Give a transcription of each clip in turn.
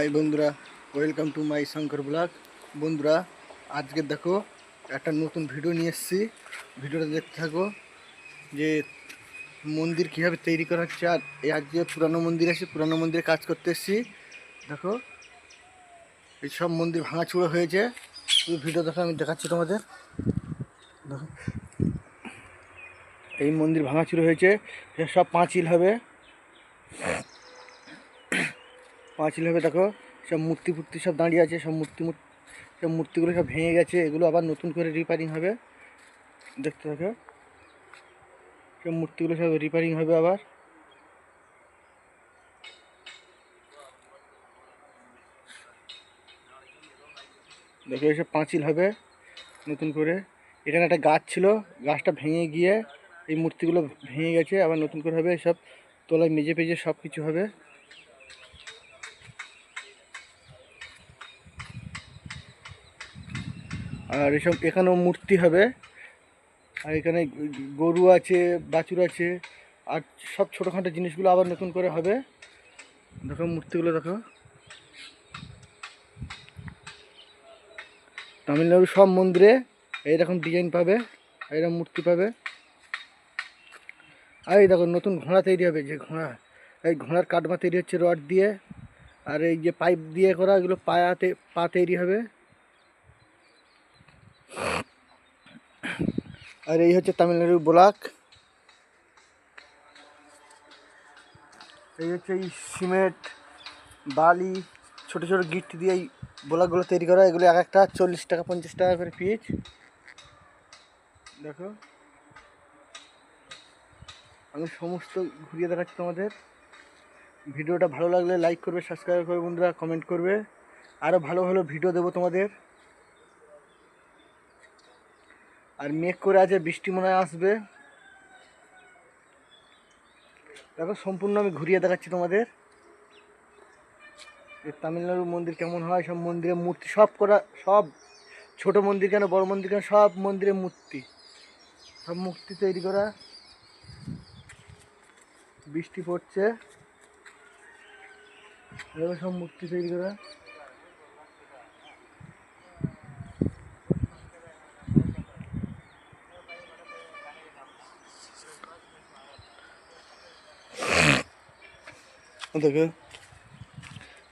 High বন্ধুরা welcome to my Shankar blog বন্ধুরা, আজকে দেখো, একটা নতুন ভিডিও নিয়ে এসেছি। ভিডিওটা দেখতে থাকো, যে মন্দির কীভাবে তৈরি করা হচ্ছে। আর এই আজকে পুরানো মন্দির আছে, পুরানো মন্দিরে কাজ করতে এসেছি। দেখো, এই সব মন্দির ভাঙাচুরো হয়েছে। এই ভিডিও দেখো, আমি দেখাচ্ছি তোমাদের। দেখো, এই মন্দির ভাঙাচুরো হয়েছে সব পাঁচিল হবে। পাঁচিল হবে, দেখো। সব মূর্তি ফুর্তি সব দাঁড়িয়ে আছে, সব মূর্তি মূর- সব মূর্তিগুলো সব ভেঙে গেছে, এগুলো আবার নতুন করে রিপেয়ারিং হবে। দেখতে থাকো। সব মূর্তিগুলো সব রিপেয়ারিং হবে আবার। দেখো এইসব পাঁচিল হবে নতুন করে। এখানে একটা গাছ ছিল, গাছটা ভেঙে গিয়ে এই মূর্তিগুলো ভেঙে গেছে, আবার নতুন করে হবে, সব তলায় মেজে পেজে সব কিছু হবে। আর এসব এখানেও মূর্তি হবে। আর এখানে গরু আছে, বাছুর আছে, আর সব ছোটোখাটো জিনিসগুলো আবার নতুন করে হবে। দেখো মূর্তিগুলো, দেখো। তামিলনাড়ুর সব মন্দিরে এইরকম ডিজাইন পাবে, এইরকম মূর্তি পাবে। আর এই দেখো, নতুন ঘোড়া তৈরি হবে, যে ঘোড়া, এই ঘোড়ার কাটমা তৈরি হচ্ছে রড দিয়ে। আর এই যে পাইপ দিয়ে করা, এগুলো পায়াতে, পা তৈরি হবে। আর এই হচ্ছে তামিলনাড়ুর ব্লক। এই হচ্ছে এই সিমেন্ট, বালি, ছোট ছোট গিট দিয়ে এই ব্লকগুলো তৈরি করা। এগুলো এক একটা চল্লিশ টাকা, পঞ্চাশ টাকা করে পিস। দেখো। আমি সমস্ত ঘুরিয়ে দেখাচ্ছি তোমাদের। ভিডিওটা ভালো লাগলে লাইক করবে সাবস্ক্রাইব করবে বন্ধুরা কমেন্ট করবে। আরও ভালো ভালো ভিডিও দেবো তোমাদের। আর মেঘ করে আছে, বৃষ্টি মনে হয় আসবে। দেখো, সম্পূর্ণ আমি ঘুরিয়ে দেখাচ্ছি তোমাদের। এই তামিলনাড়ু মন্দির কেমন হয়, সব মন্দিরে মূর্তি, সব করা, সব ছোট মন্দির কেন, বড় মন্দির কেন, সব মন্দিরে মূর্তি। সব মূর্তি তৈরি করা। বৃষ্টি পড়ছে। সব মূর্তি তৈরি করা। দেখো।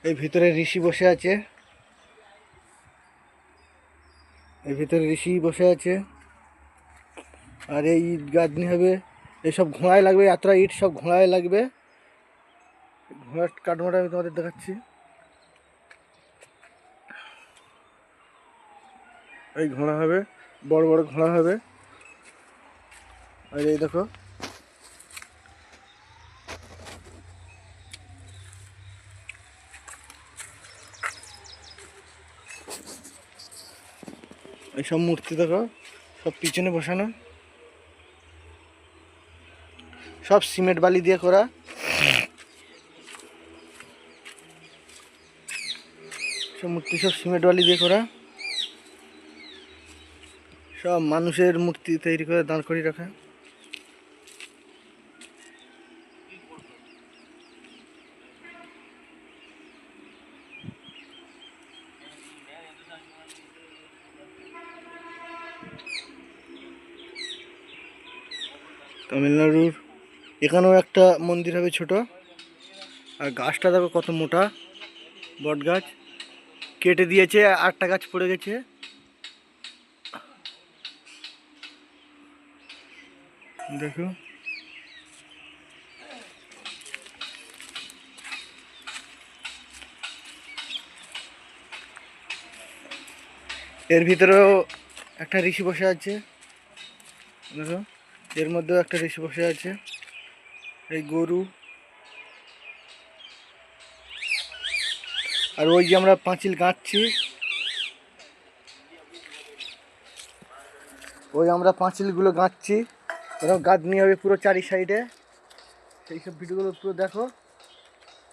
এই ভিতরে ঋষি বসে আছে। এই ভিতরে ঋষি বসে আছে। আর এই ইট গাঁথনি হবে। এইসব ঘোড়ায় লাগবে, এতটা ইট সব ঘোড়ায় লাগবে। ঘোড়ার কাঠমাটা আমি তোমাদের দেখাচ্ছি। এই ঘোড়া হবে, বড় বড় ঘোড়া হবে। আর এই দেখো এইসব মূর্তি দেখো, সব পিছনে বসানো। সব সিমেন্ট বালি দিয়ে করা। সব মূর্তি, সব সিমেন্ট বালি দিয়ে করা। সব মানুষের মূর্তি তৈরি করে দাঁড় করিয়ে রাখা। তামিলনাড়ুর। এখানেও একটা মন্দির হবে ছোট। আর গাছটা দেখো কত মোটা বট গাছ কেটে দিয়েছে, আটটা গাছ পড়ে গেছে। দেখো। এর ভিতরেও একটা ঋষি বসে আছে। দেখো। এর মধ্যেও একটা ঋষি বসে আছে। এই গরু। আর ওই যে আমরা পাঁচিল গাঁথছি ওই আমরা পাঁচিলগুলো গাঁথছি এরকম গাঁথনি হবে পুরো চারি সাইডে। সেই সব ভিডিওগুলো পুরো দেখো।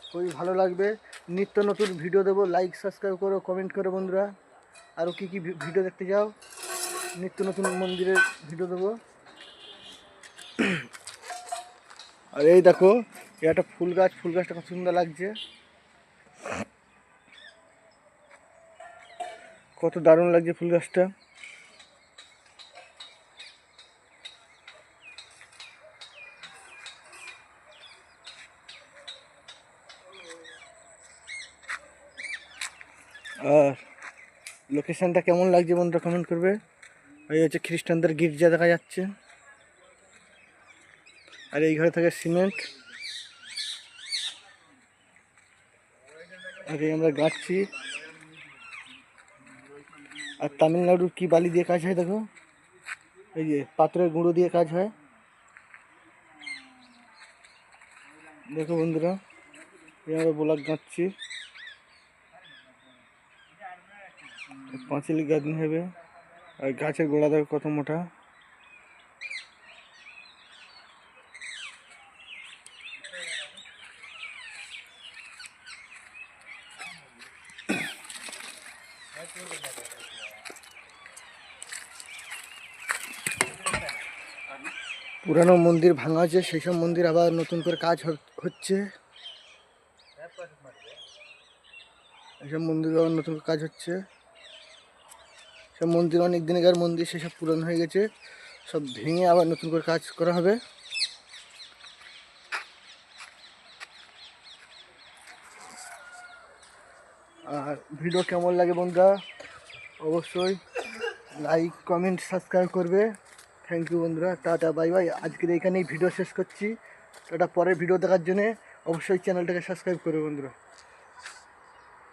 খুবই ভালো লাগবে। নিত্য নতুন ভিডিও দেবো। লাইক সাবস্ক্রাইব করো কমেন্ট করো বন্ধুরা। আরও কী কী ভিডিও দেখতে যাও নিত্য নতুন মন্দিরের ভিডিও দেবো। আর এই দেখো এই একটা ফুল গাছ, ফুল গাছটা খুব সুন্দর লাগছে। কত দারুণ লাগছে ফুল গাছটা। আর লোকেশনটা কেমন লাগছে বন্ধুরা কমেন্ট করবে। এই হচ্ছে খ্রিস্টানদের গির্জা দেখা যাচ্ছে। আর এই ঘরে থাকে সিমেন্ট। আর এই আমরা গাচ্ছি আর তামিলনাড়ুর কি বালি দিয়ে কাজ হয় দেখো? এই যে পাত্রের গুঁড়ো দিয়ে কাজ হয়। দেখো বন্ধুরা, এই আমরা ব্লক গাচ্ছি পাঁচিল গাঁথনি হবে। আর গাছের গোড়া দেখো কত মোটা। পুরানো মন্দির ভাঙা আছে, সেই সব মন্দির আবার নতুন করে কাজ হচ্ছে। এইসব মন্দির আবার নতুন কাজ হচ্ছে। সব মন্দির অনেক দিনকার মন্দির সেসব পুরানো হয়ে গেছে। সব ভেঙে আবার নতুন করে কাজ করা হবে। আর ভিডিও কেমন লাগে বন্ধুরা? অবশ্যই লাইক কমেন্ট সাবস্ক্রাইব করবে। থ্যাংক ইউ বন্ধুরা, টাটা বাই বাই আজকের এখানেই ভিডিও শেষ করছি। টাটা, পরের ভিডিও দেখার জন্যে অবশ্যই চ্যানেলটাকে সাবস্ক্রাইব করবে বন্ধুরা।